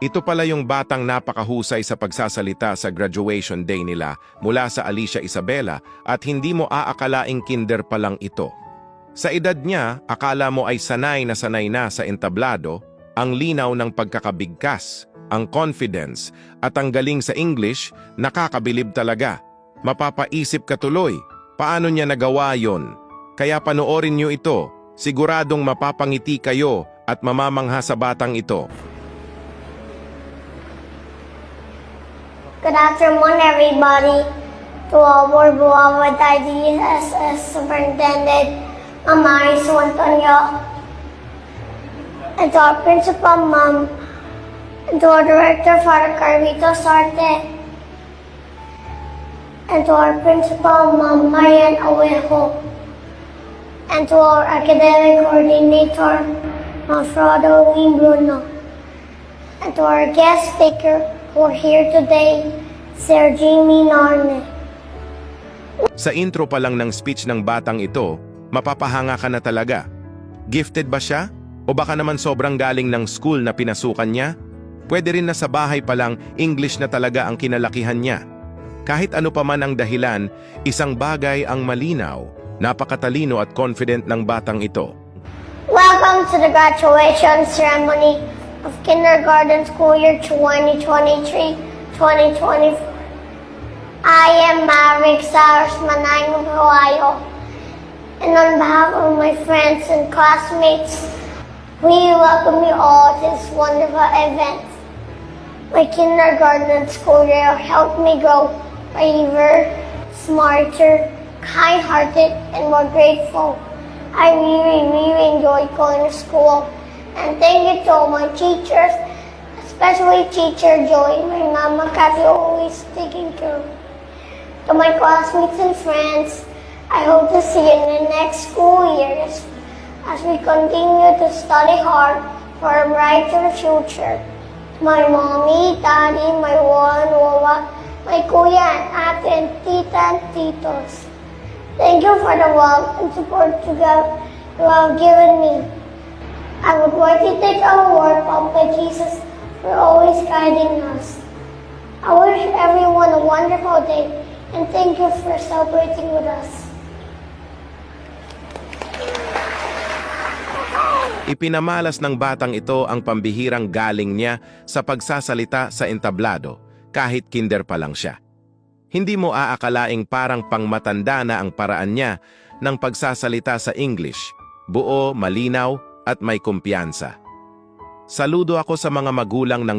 Ito pala yung batang napakahusay sa pagsasalita sa graduation day nila mula sa Alicia Isabela at hindi mo aakalaing kinder pa lang ito. Sa edad niya, akala mo ay sanay na sanay na sa entablado, ang linaw ng pagkakabigkas, ang confidence, at ang galing sa English, nakakabilib talaga. Mapapaisip ka tuloy, paano niya nagawa yon? Kaya panoorin niyo ito, siguradong mapapangiti kayo at mamamangha sa batang ito. Good afternoon, everybody. To our beloved IDSS Superintendent, Amaris Antonio, and to our principal, Ma'am, and to our director, Father Carlito Sarte, and to our principal, Ma'am Marian Awejo, and to our academic coordinator, Ma'am Frodo Bruno, and to our guest speaker who are here today, Sir Jamie Narne. Sa intro pa lang ng speech ng batang ito, mapapahanga ka na talaga. Gifted ba siya? O baka naman sobrang galing ng school na pinasukan niya? Pwede rin na sa bahay pa lang English na talaga ang kinalakihan niya. Kahit ano pa man ang dahilan, isang bagay ang malinaw, napakatalino at confident ng batang ito. Welcome to the graduation ceremony of kindergarten school year 2023-2024. I am Maverick Sars Manayong Hawayo, and on behalf of my friends and classmates, we welcome you all to this wonderful event. My kindergarten school year helped me grow braver, smarter, kind-hearted, and more grateful. I really, really enjoyed going to school. And thank you to all my teachers, especially Teacher Joy, my mama Kathy always taking care of me. To my classmates and friends, I hope to see you in the next school years as we continue to study hard for a brighter future. To my mommy, daddy, my and lola, my kuya and ate and tita and titos. Thank you for the love and support you have given me. Like to thank our Lord, Papa Jesus, for always guiding us. I wish everyone a wonderful day and thank you for celebrating with us. Ipinamalas ng batang ito ang pambihirang galing niya sa pagsasalita sa entablado kahit kinder pa lang siya. Hindi mo aakalaing parang pangmatanda na ang paraan niya ng pagsasalita sa English, buo, malinaw at may kumpiyansa. Saludo ako sa mga magulang ng